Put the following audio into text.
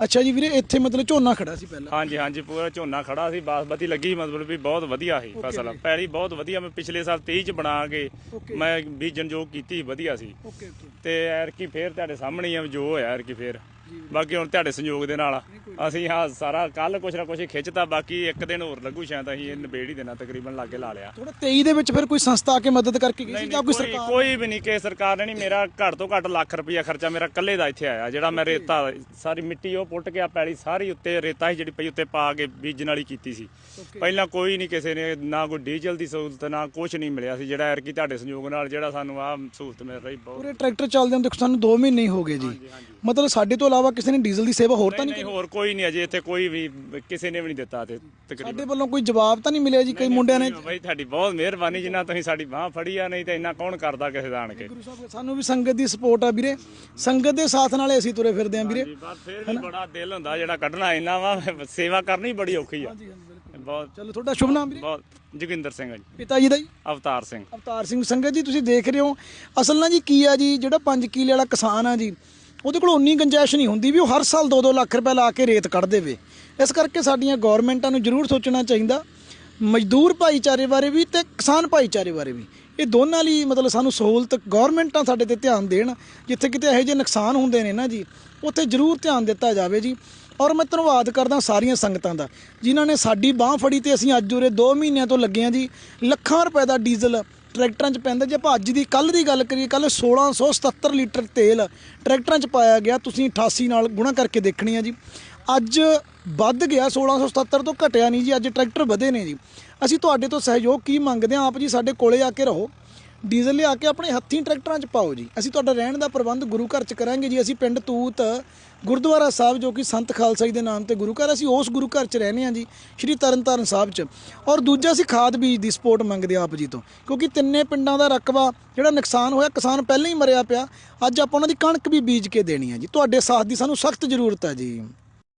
ਅੱਛਾ ਜੀ ਵੀਰੇ ਇੱਥੇ ਮਤਲਬ ਝੋਨਾ ਖੜਾ ਸੀ ਪਹਿਲਾਂ। ਹਾਂਜੀ ਹਾਂਜੀ ਪੂਰਾ ਝੋਨਾ ਖੜਾ ਸੀ ਬਾਸਮਤੀ ਲੱਗੀ ਮਤਲਬ ਵੀ ਬਹੁਤ ਵਧੀਆ ਸੀ ਫਸਲ। ਪੈਲੀ ਬਹੁਤ ਵਧੀਆ ਮੈਂ ਪਿਛਲੇ ਸਾਲ 23 ਚ ਬਣਾ ਕੇ Okay. ਮੈਂ ਬੀਜਣ ਜੋ ਕੀਤੀ ਵਧੀਆ ਸੀ। ਓਕੇ ਓਕੇ ਤੇ ਐਰਕੀ ਫੇਰ ਤੁਹਾਡੇ ਸਾਹਮਣੇ ਹੀ ਆ ਜੋ ਹੋਇਆ ਐਰਕੀ ਫੇਰ। ਬਾਕੀ ਹੁਣ ਤੁਹਾਡੇ ਸੰਯੋਗ ਦੇ ਨਾਲ ਅਸੀਂ ਆ ਸਾਰਾ ਕੱਲ ਕੁਛ ਨਾ ਕੁਛ ਖਿੱਚਤਾ ਬਾਕੀ ਇੱਕ ਦਿਨ ਹੋਰ ਲੱਗੂ ਸ਼ਾਇਦ ਅਸੀਂ ਇਹ ਨਿਬੇੜ ਹੀ ਦੇਣਾ ਤਕਰੀਬਨ ਲਾਗੇ ਲਾ ਲਿਆ। ਥੋੜਾ 23 ਦੇ ਵਿੱਚ ਫਿਰ ਕੋਈ ਸੰਸਥਾ ਆ ਕੇ ਮਦਦ ਕਰਕੇ ਗਈ ਸੀ ਜਾਂ ਕੋਈ ਕੋਈ ਸਰਕਾਰ? ਕੋਈ ਵੀ ਨਹੀਂ ਕਿ ਸਰਕਾਰ ਨੇ ਨਹੀਂ ਮੇਰਾ ਘੱਟ ਤੋਂ ਘੱਟ ਲੱਖ ਰੁਪਈਆ ਖਰਚਾ ਮੇਰਾ ਇਕੱਲੇ ਦਾ ਇੱਥੇ ਆਇਆ ਜਿਹੜਾ ਮੈਂ ਰੇਤਾ ਸਾਰੀ ਮਿੱਟੀ ਉਹ ਪੁੱਟ ਕੇ ਆ ਪੈਲੀ ਸਾਰੀ ਉੱਤੇ ਰੇਤਾ ਸੀ ਜਿਹੜੀ ਪਈ ਉੱਤੇ ਪਾ ਕੇ ਬੀਜਣ ਵਾਲੀ ਕੀਤੀ ਸੀ। ਪਹਿਲਾਂ ਕੋਈ ਨਹੀਂ ਕਿਸੇ ਨੇ ਨਾ ਕੋਈ ਡੀਜ਼ਲ ਦੀ ਸਹੂਲਤ ਨਾ ਕੁਝ ਨਹੀਂ ਮਿਲਿਆ ਸੀ। ਜਿਹੜਾ ਐਰਕੀ ਤੁਹਾਡੇ ਸੰਯੋਗ ਨਾਲ ਜਿਹੜਾ ਸਾਨੂੰ ਆ ਸਹੂਲਤ ਮਿਲ ਰਹੀ ਬਹੁਤ। ਪੂਰੇ ਟਰੈਕਟਰ ਚੱਲਦੇ ਨੂੰ ਦੇਖੋ ਸਾਨੂੰ 2 ਮਹੀਨੇ ਹੀ ਹੋ ਗਏ ਜੀ। ਮਤਲਬ ਸਾਡੇ ਤੋਂ ਇਲਾਵਾ ਕਿਸੇ ਨੇ ਡੀਜ਼ਲ ਦੀ ਸੇਵਾ ਹੋਰ ਤਾਂ ਨਹੀਂ ਨਹੀਂ ਹੋਰ ਕੋਈ ਨਹੀਂ ਅਜੇ ਇੱਥੇ ਕੋਈ ਵੀ ਕਿਸੇ ਨੇ ਵੀ ਨਹੀਂ ਦਿੱਤਾ ਤੇ ਤਕਰੀਬਨ। ਸਾਡੇ ਵੱਲੋਂ ਕੋਈ ਜਵਾਬ ਤਾਂ ਨਹੀਂ ਮਿਲਿਆ ਜੀ ਕਈ ਮੁੰਡਿਆਂ ਨੇ? ਬਾਈ ਤੁਹਾਡੀ ਬਹੁਤ ਮਿਹਰਬਾਨੀ ਜਿੰਨਾ ਤੁਸੀਂ ਸਾਡੀ ਬਾਹ ਫੜੀ ਆ ਨਹੀਂ ਤੇ ਇੰਨਾ ਕੌਣ ਕਰਦਾ ਕਿਸੇ ਦਾ ਆਣ ਕੇ? ਗੁਰੂ ਸਾਹਿਬ ਸਾਨੂੰ ਵੀ ਸੰਗਤ ਦੀ ਸਪੋਰਟ ਆ ਵੀਰੇ। ਸੰਗਤ ਦੇ ਸਾਥ ਨਾਲੇ ਅਸੀਂ ਤੁਰੇ ਫਿਰਦੇ ਆਂ ਵੀਰੇ। ਫਿਰ ਵੀ ਬੜਾ ਦਿਲ ਹੁੰਦਾ ਜਿਹੜਾ ਕੱਢਣਾ ਇੰਨਾ ਵਾ ਸੇਵਾ ਕਰਨੀ ਬੜੀ ਔਖੀ ਆ। ਬਹੁਤ ਚਲੋ ਤੁਹਾਡਾ ਸ਼ੁਭ ਨਾਮ ਵੀਰੇ? ਬਹੁਤ ਜੋਗਿੰਦਰ ਸਿੰਘ ਆ ਜੀ। ਪਿਤਾ ਜੀ ਦਾ ਜੀ? ਅਵਤਾਰ ਸਿੰਘ। ਅਵਤਾਰ ਸਿੰਘ ਸੰਗਤ ਜੀ ਤੁਸੀਂ ਦੇਖ ਰਹੇ ਹੋ ਅਸਲ ਨਾਲ ਜੀ ਕੀ ਆ ਜੀ ਜਿਹੜਾ 5 ਕਿੱਲੇ ਵਾਲਾ ਕਿਸਾਨ ਆ ਜੀ ਉਹਦੇ ਕੋਲ ਉਨੀ ਗੁੰਜਾਇਸ਼ ਨਹੀਂ ਹੁੰਦੀ ਵੀ ਉਹ ਹਰ ਸਾਲ 2-2 ਲੱਖ ਰੁਪਏ ਲਾ ਕੇ ਰੇਤ ਕੱਢ ਦੇਵੇ। ਇਸ ਕਰਕੇ ਸਾਡੀਆਂ ਗਵਰਨਮੈਂਟਾਂ ਨੂੰ ਜ਼ਰੂਰ ਸੋਚਣਾ ਚਾਹੀਦਾ, ਮਜ਼ਦੂਰ ਭਾਈਚਾਰੇ ਬਾਰੇ ਵੀ ਤੇ ਕਿਸਾਨ ਭਾਈਚਾਰੇ ਬਾਰੇ ਵੀ। ਇਹ ਦੋਨਾਂ ਲਈ ਮਤਲਬ ਸਾਨੂੰ ਸਹੂਲਤ ਗਵਰਨਮੈਂਟਾਂ ਸਾਡੇ ਤੇ ਧਿਆਨ ਦੇਣ, ਜਿੱਥੇ ਕਿਤੇ ਇਹੋ ਜਿਹੇ ਨੁਕਸਾਨ ਹੁੰਦੇ ਨੇ ਨਾ ਜੀ, ਉੱਥੇ ਜ਼ਰੂਰ ਧਿਆਨ ਦਿੱਤਾ ਜਾਵੇ ਜੀ। ਔਰ ਮੈਂ ਧੰਨਵਾਦ ਕਰਦਾ ਸਾਰੀਆਂ ਸੰਗਤਾਂ ਦਾ, ਜਿਨ੍ਹਾਂ ਨੇ ਸਾਡੀ ਬਾਹ ਫੜੀ ਤੇ ਅਸੀਂ ਅੱਜ ਉਰੇ 2 ਮਹੀਨਿਆਂ ਤੋਂ ਲੱਗੇ ਹਾਂ ਜੀ, ਲੱਖਾਂ ਰੁਪਏ ਦਾ ਡੀਜ਼ਲ ਟਰੈਕਟਰਾਂ 'ਚ ਪੈਂਦਾ। ਜੇ ਆਪਾਂ ਅੱਜ ਦੀ ਕੱਲ ਦੀ ਗੱਲ ਕਰੀਏ ਕੱਲ 1677 ਲੀਟਰ ਤੇਲ ਟਰੈਕਟਰਾਂ 'ਚ ਪਾਇਆ ਗਿਆ, ਤੁਸੀਂ 88 ਨਾਲ ਗੁਣਾ ਕਰਕੇ ਦੇਖਣੀ ਆ ਜੀ। ਅੱਜ ਵੱਧ ਗਿਆ 1677 ਤੋਂ ਘਟਿਆ ਨਹੀਂ ਜੀ, ਅੱਜ ਟਰੈਕਟਰ ਵਧੇ ਨੇ ਜੀ। ਅਸੀਂ ਤੁਹਾਡੇ ਤੋਂ ਸਹਿਯੋਗ ਕੀ ਮੰਗਦੇ ਹਾਂ? ਆਪ ਜੀ ਸਾਡੇ ਕੋਲੇ ਆ ਕੇ ਰਹੋ। ਡੀਜ਼ਲ ਲਿਆ ਕੇ ਆਪਣੇ ਹੱਥੀਂ ਟਰੈਕਟਰਾਂ 'ਚ ਪਾਓ ਜੀ। ਅਸੀਂ ਤੁਹਾਡਾ ਰਹਿਣ ਦਾ ਪ੍ਰਬੰਧ ਗੁਰੂ ਘਰ 'ਚ ਕਰਾਂਗੇ ਜੀ। ਅਸੀਂ ਪਿੰਡ ਤੂਤ, ਗੁਰਦੁਆਰਾ ਸਾਹਿਬ ਜੋ ਕਿ ਸੰਤ ਖਾਲਸਾ ਜੀ ਦੇ ਨਾਮ ਤੇ ਗੁਰੂ ਘਰ, ਅਸੀਂ ਉਸ ਗੁਰੂ ਘਰ 'ਚ ਰਹਿੰਦੇ ਹਾਂ ਜੀ, ਸ਼੍ਰੀ ਤਰਨਤਾਰਨ ਸਾਹਿਬ 'ਚ। ਔਰ ਦੂਜਾ ਅਸੀਂ ਖਾਦ ਬੀਜ ਦੀ ਸਪੋਰਟ ਮੰਗਦੇ ਹਾਂ ਆਪ ਜੀ ਤੋਂ, ਕਿਉਂਕਿ ਤਿੰਨੇ ਪਿੰਡਾਂ ਦਾ ਰਕਬਾ ਜਿਹੜਾ ਨੁਕਸਾਨ ਹੋਇਆ, ਕਿਸਾਨ ਪਹਿਲਾਂ ਹੀ ਮਰਿਆ ਪਿਆ। ਅੱਜ ਆਪਾਂ ਉਹਨਾਂ ਦੀ ਕਣਕ ਵੀ ਬੀਜ ਕੇ ਦੇਣੀ ਹੈ ਜੀ। ਤੁਹਾਡੇ ਸਾਥ ਦੀ ਸਾਨੂੰ ਸਖਤ ਜ਼ਰੂਰਤ ਹੈ ਜੀ।